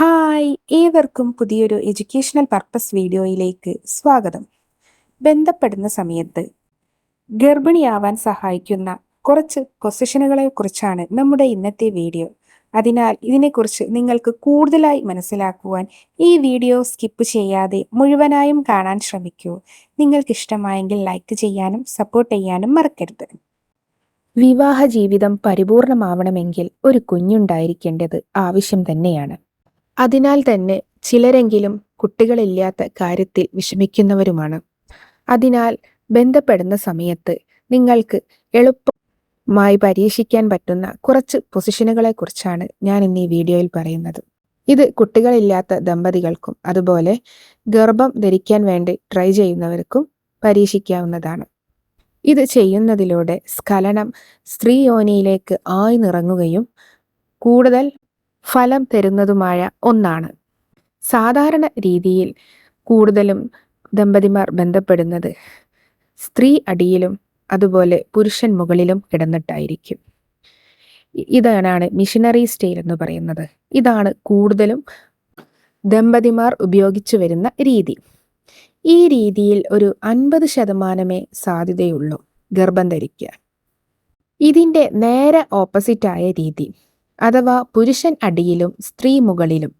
Hi ഏവർക്കും പുതിയൊരു educational purpose വീഡിയോയിലേക്ക് സ്വാഗതം. ബന്ധപ്പെടുന്ന സമയത്ത് ഗർഭിണിയാവാൻ സഹായിക്കുന്ന കുറച്ച് പൊസിഷനുകളെ കുറിച്ചാണ് നമ്മുടെ ഇന്നത്തെ വീഡിയോ. അതിനാൽ ഇതിനെക്കുറിച്ച് നിങ്ങൾക്ക് കൂടുതലായി മനസ്സിലാക്കുവാൻ ഈ വീഡിയോ സ്കിപ്പ് ചെയ്യാതെ മുഴുവനായും കാണാൻ ശ്രമിക്കൂ. നിങ്ങൾക്ക് ഇഷ്ടമായെങ്കിൽ ലൈക്ക് ചെയ്യാനും സപ്പോർട്ട് ചെയ്യാനും മറക്കരുത്. വിവാഹ ജീവിതം പരിപൂർണമാവണമെങ്കിൽ ഒരു കുഞ്ഞുണ്ടായിരിക്കേണ്ടത് ആവശ്യം തന്നെയാണ്. അതിനാൽ തന്നെ ചിലരെങ്കിലും കുട്ടികളില്ലാത്ത കാര്യത്തിൽ വിഷമിക്കുന്നവരുമാണ്. അതിനാൽ ബന്ധപ്പെടുന്ന സമയത്ത് നിങ്ങൾക്ക് എളുപ്പമായി പരീക്ഷിക്കാൻ പറ്റുന്ന കുറച്ച് പൊസിഷനുകളെ കുറിച്ചാണ് ഞാൻ ഇന്ന് ഈ വീഡിയോയിൽ പറയുന്നത്. ഇത് കുട്ടികളില്ലാത്ത ദമ്പതികൾക്കും അതുപോലെ ഗർഭം ധരിക്കാൻ വേണ്ടി ട്രൈ ചെയ്യുന്നവർക്കും പരീക്ഷിക്കാവുന്നതാണ്. ഇത് ചെയ്യുന്നതിലൂടെ സ്ഖലനം സ്ത്രീ യോനിയിലേക്ക് ആയി നിറങ്ങുകയും കൂടുതൽ ഫലം തരുന്നതുമായ ഒന്നാണ്. സാധാരണ രീതിയിൽ കൂടുതലും ദമ്പതിമാർ ബന്ധപ്പെടുന്നത് സ്ത്രീ അടിയിലും അതുപോലെ പുരുഷൻ മുകളിലും കിടന്നിട്ടായിരിക്കും. ഇതാണ് മിഷനറി സ്റ്റൈൽ എന്ന് പറയുന്നത്. ഇതാണ് കൂടുതലും ദമ്പതിമാർ ഉപയോഗിച്ചു വരുന്ന രീതി. ഈ രീതിയിൽ ഒരു അൻപത് ശതമാനമേ സാധ്യതയുള്ളൂ ഗർഭം ധരിക്കുക ഇതിന്റെ നേരെ ഓപ്പോസിറ്റായ രീതി അഥവാ പുരുഷൻ അടിയിലും സ്ത്രീ മുകളിലും.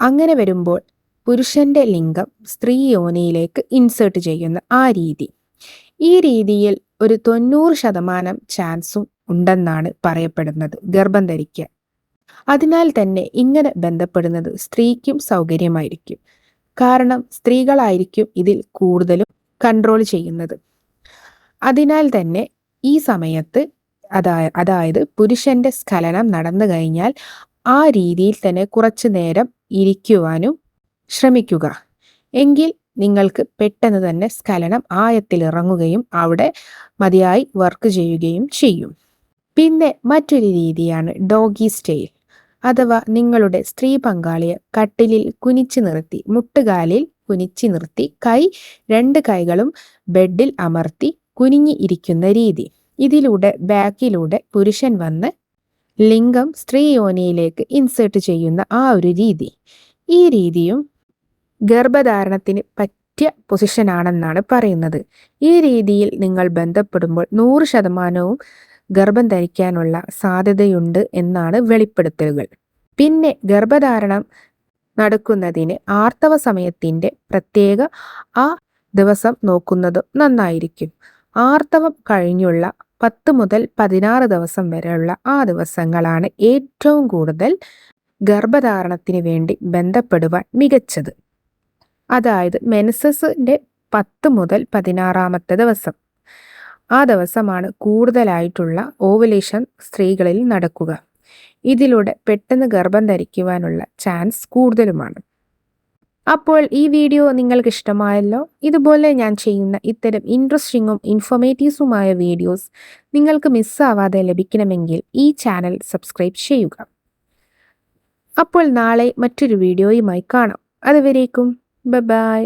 അങ്ങനെ വരുമ്പോൾ പുരുഷന്റെ ലിംഗം സ്ത്രീ യോനിയിലേക്ക് ഇൻസേർട്ട് ചെയ്യുന്ന ആ രീതി. ഈ രീതിയിൽ ഒരു തൊണ്ണൂറ് ശതമാനം ചാൻസും ഉണ്ടെന്നാണ് പറയപ്പെടുന്നത് ഗർഭം ധരിക്കാൻ. അതിനാൽ തന്നെ ഇങ്ങനെ ബന്ധപ്പെടുന്നത് സ്ത്രീക്കും സൗകര്യമായിരിക്കും. കാരണം സ്ത്രീകളായിരിക്കും ഇതിൽ കൂടുതലും കൺട്രോൾ ചെയ്യുന്നത്. അതിനാൽ തന്നെ ഈ സമയത്ത് അതായത് അതായത് പുരുഷന്റെ സ്ഖലനം നടന്നു കഴിഞ്ഞാൽ ആ രീതിയിൽ തന്നെ കുറച്ചു നേരം ഇരിക്കുവാനും ശ്രമിക്കുക. എങ്കിൽ നിങ്ങൾക്ക് പെട്ടെന്ന് തന്നെ സ്ഖലനം ആയത്തിൽ ഇറങ്ങുകയും അവിടെ മതിയായി വർക്ക് ചെയ്യുകയും ചെയ്യും. പിന്നെ മറ്റൊരു രീതിയാണ് ഡോഗി സ്റ്റൈൽ. അഥവാ നിങ്ങളുടെ സ്ത്രീ പങ്കാളിയെ കട്ടിലിൽ കുനിച്ചു നിർത്തി മുട്ടുകാലിൽ കുനിച്ചു നിർത്തി കൈ രണ്ട് കൈകളും ബെഡിൽ അമർത്തി കുനിഞ്ഞി ഇരിക്കുന്ന രീതി. ഇതിലൂടെ ബാക്കിലൂടെ പുരുഷൻ വന്ന് ലിംഗം സ്ത്രീ യോനിയിലേക്ക് ഇൻസേർട്ട് ചെയ്യുന്ന ആ ഒരു രീതി. ഈ രീതിയും ഗർഭധാരണത്തിന് പറ്റിയ പൊസിഷനാണെന്നാണ് പറയുന്നത്. ഈ രീതിയിൽ നിങ്ങൾ ബന്ധപ്പെടുമ്പോൾ നൂറ് ശതമാനവും ഗർഭം ധരിക്കാനുള്ള സാധ്യതയുണ്ട് എന്നാണ് വെളിപ്പെടുത്തലുകൾ. പിന്നെ ഗർഭധാരണം നടക്കുന്നതിന് ആർത്തവ സമയത്തിന്റെ പ്രത്യേക ആ ദിവസം നോക്കുന്നത് നന്നായിരിക്കും. ആർത്തവം കഴിഞ്ഞുള്ള പത്ത് മുതൽ പതിനാറ് ദിവസം വരെയുള്ള ആ ദിവസങ്ങളാണ് ഏറ്റവും കൂടുതൽ ഗർഭധാരണത്തിന് വേണ്ടി ബന്ധപ്പെടുവാൻ മികച്ചത്. അതായത് മെനസസിന്റെ പത്ത് മുതൽ പതിനാറാമത്തെ ദിവസം. ആ ദിവസമാണ് കൂടുതലായിട്ടുള്ള ഓവുലേഷൻ സ്ത്രീകളിൽ നടക്കുക. ഇതിലൂടെ പെട്ടെന്ന് ഗർഭം ധരിക്കുവാനുള്ള ചാൻസ് കൂടുതലുമാണ്. അപ്പോൾ ഈ വീഡിയോ നിങ്ങൾക്ക് ഇഷ്ടമായല്ലോ ഇതുപോലെ ഞാൻ ചെയ്യുന്ന ഇത്തരം ഇൻട്രസ്റ്റിങ്ങും ഇൻഫോർമേറ്റീവ്സുമായ വീഡിയോസ് നിങ്ങൾക്ക് മിസ്സാവാതെ ലഭിക്കണമെങ്കിൽ ഈ ചാനൽ സബ്സ്ക്രൈബ് ചെയ്യുക. അപ്പോൾ നാളെ മറ്റൊരു വീഡിയോയുമായി കാണാം. അതുവരേക്കും ബൈ